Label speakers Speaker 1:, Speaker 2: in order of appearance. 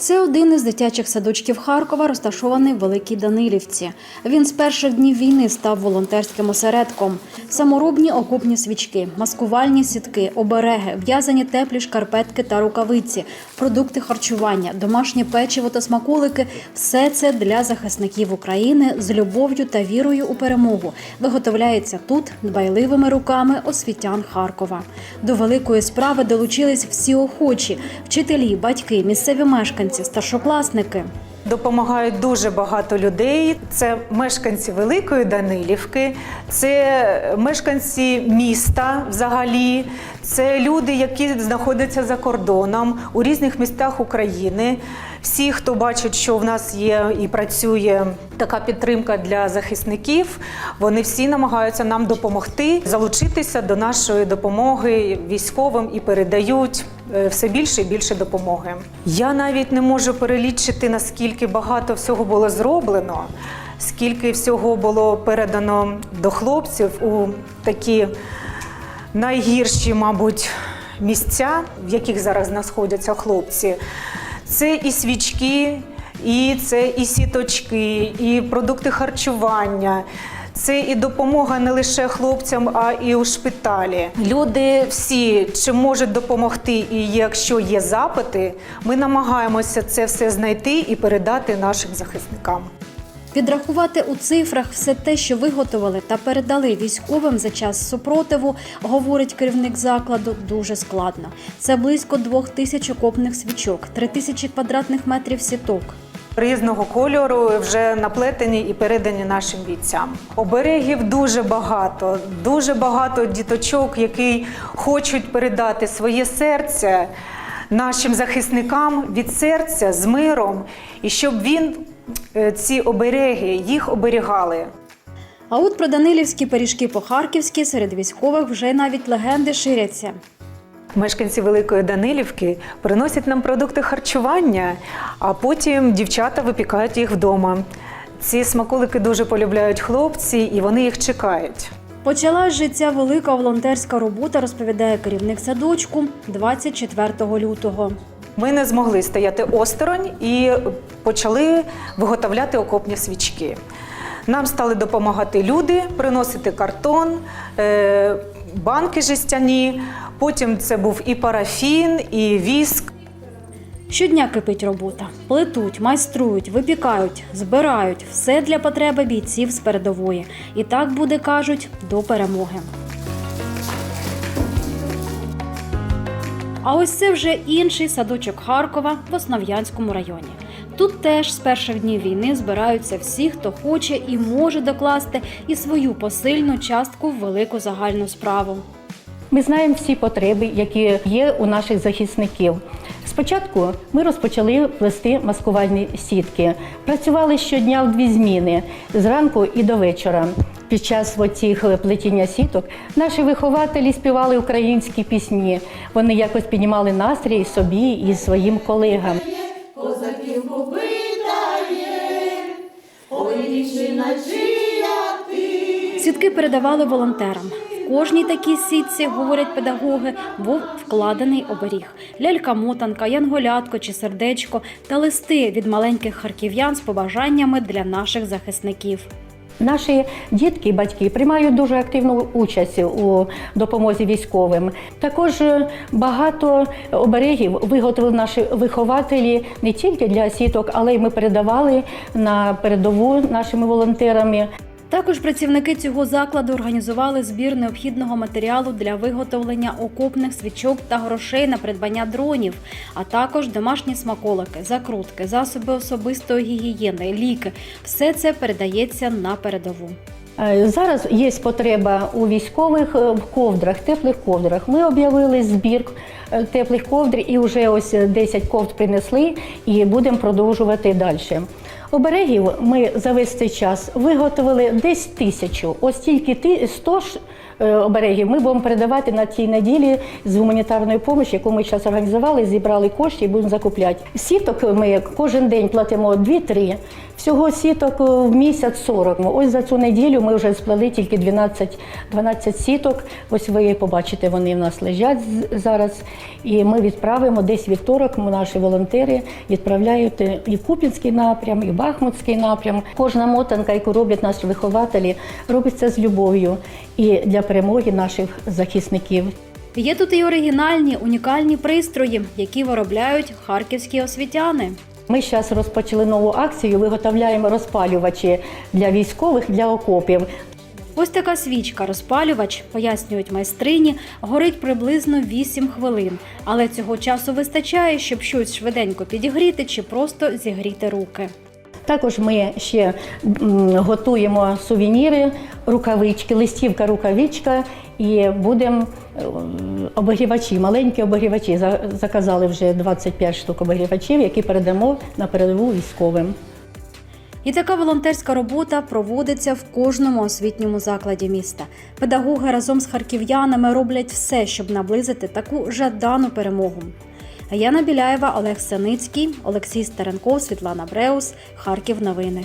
Speaker 1: Це один із дитячих садочків Харкова, розташований в Великій Данилівці. Він з перших днів війни став волонтерським осередком. Саморобні окопні свічки, маскувальні сітки, обереги, в'язані теплі шкарпетки та рукавиці, продукти харчування, домашнє печиво та смаколики – все це для захисників України з любов'ю та вірою у перемогу. Виготовляється тут дбайливими руками освітян Харкова. До великої справи долучились всі охочі – вчителі, батьки, місцеві мешканці, старшокласники.
Speaker 2: Допомагають дуже багато людей. Це мешканці Великої Данилівки, це мешканці міста взагалі, це люди, які знаходяться за кордоном у різних містах України. Всі, хто бачить, що в нас є і працює така підтримка для захисників, вони всі намагаються нам допомогти залучитися до нашої допомоги військовим і передають все більше і більше допомоги. Я навіть не можу перелічити наскільки багато всього було зроблено, скільки всього було передано до хлопців у такі найгірші, мабуть, місця, в яких зараз знаходяться хлопці. Це і свічки, і це і сіточки, і продукти харчування. Це і допомога не лише хлопцям, а і у шпиталі. Люди всі чи можуть допомогти, і якщо є запити, ми намагаємося це все знайти і передати нашим захисникам.
Speaker 1: Підрахувати у цифрах все те, що виготовили та передали військовим за час супротиву, говорить керівник закладу, дуже складно. Це близько двох тисяч окопних свічок, три тисячі квадратних метрів сіток.
Speaker 2: Різного кольору вже наплетені і передані нашим бійцям. Оберегів дуже багато, дуже багато діточок, які хочуть передати своє серце нашим захисникам від серця з миром, і щоб він е, ці обереги їх оберігали.
Speaker 1: А от про данилівські пиріжки по-харківськи серед військових вже навіть легенди ширяться.
Speaker 2: Мешканці Великої Данилівки приносять нам продукти харчування, а потім дівчата випікають їх вдома. Ці смаколики дуже полюбляють хлопці, і вони їх чекають.
Speaker 1: Почала життя велика волонтерська робота, розповідає керівник садочку 24 лютого.
Speaker 2: Ми не змогли стояти осторонь і почали виготовляти окопні свічки. Нам стали допомагати люди, приносити картон, е, банки жестяні. Потім це був і парафін, і віск.
Speaker 1: Щодня кипить робота. Плетуть, майструють, випікають, збирають все для потреби бійців з передової. І так буде, кажуть, до перемоги. А ось це вже інший садочок Харкова в Основ'янському районі. Тут теж з перших днів війни збираються всі, хто хоче і може докласти і свою посильну частку в велику загальну справу.
Speaker 3: Ми знаємо всі потреби, які є у наших захисників. Спочатку ми розпочали плести маскувальні сітки. Працювали щодня в дві зміни зранку і до вечора. Під час цих плетіння сіток наші вихователі співали українські пісні. Вони якось піднімали настрій собі і своїм колегам.
Speaker 1: Сітки передавали волонтерам. В кожній такій сітці, говорять педагоги, був вкладений оберіг: лялька-мотанка, янголятко чи сердечко та листи від маленьких харків'ян з побажаннями для наших захисників.
Speaker 3: Наші дітки батьки приймають дуже активну участь у допомозі військовим. Також е, багато оберегів виготовили наші вихователі не тільки для сіток, але й ми передавали на передову нашими волонтерами.
Speaker 1: Також працівники цього закладу організували збір необхідного матеріалу для виготовлення окопних свічок та грошей на придбання дронів, а також домашні смаколики, закрутки, засоби особистої гігієни, ліки. Все це передається на передову.
Speaker 3: Е, Зараз є потреба у військових е, в ковдрах, теплих ковдрах. Ми об'явили збір е, теплих ковдр і вже ось 10 ковдр принесли і будемо продовжувати далі. Оберегів ми за весь цей час виготовили десь тисячу. Ось тільки ти 100 ж е, оберегів ми будемо передавати на цій неділі з гуманітарної допомоги, яку ми зараз організували, зібрали кошти і будемо закупляти. Сіток ми кожен день платимо 2-3. Всього сіток е, в місяць 40. Ось за цю неділю ми вже сплели тільки 12, 12 сіток. Ось ви побачите, вони в нас лежать зараз. І ми відправимо десь вівторок. Наші волонтери відправляють е, і в Купінський напрям, і в Бахмутський напрям. Кожна мотанка, яку роблять наші вихователі, робиться з любов'ю і для перемоги наших захисників.
Speaker 1: Є тут і оригінальні, унікальні пристрої, які виробляють харківські освітяни.
Speaker 3: Ми зараз розпочали нову акцію. Виготовляємо розпалювачі для військових для окопів.
Speaker 1: Ось така свічка розпалювач, пояснюють майстрині, горить приблизно 8 хвилин, але цього часу вистачає, щоб щось швиденько підігріти чи просто зігріти руки.
Speaker 3: Також ми ще готуємо сувеніри, рукавички, листівка, рукавичка і будемо е, обігрівачі, маленькі обігрівачі. За- Заказали вже 25 штук обігрівачів, які передамо на передову військовим.
Speaker 1: І така волонтерська робота проводиться в кожному освітньому закладі міста. Педагоги разом з харків'янами роблять все, щоб наблизити таку жадану перемогу. Яна Біляєва, Олег Саницький, Олексій Старенков, Світлана Бреус, Харків. Новини.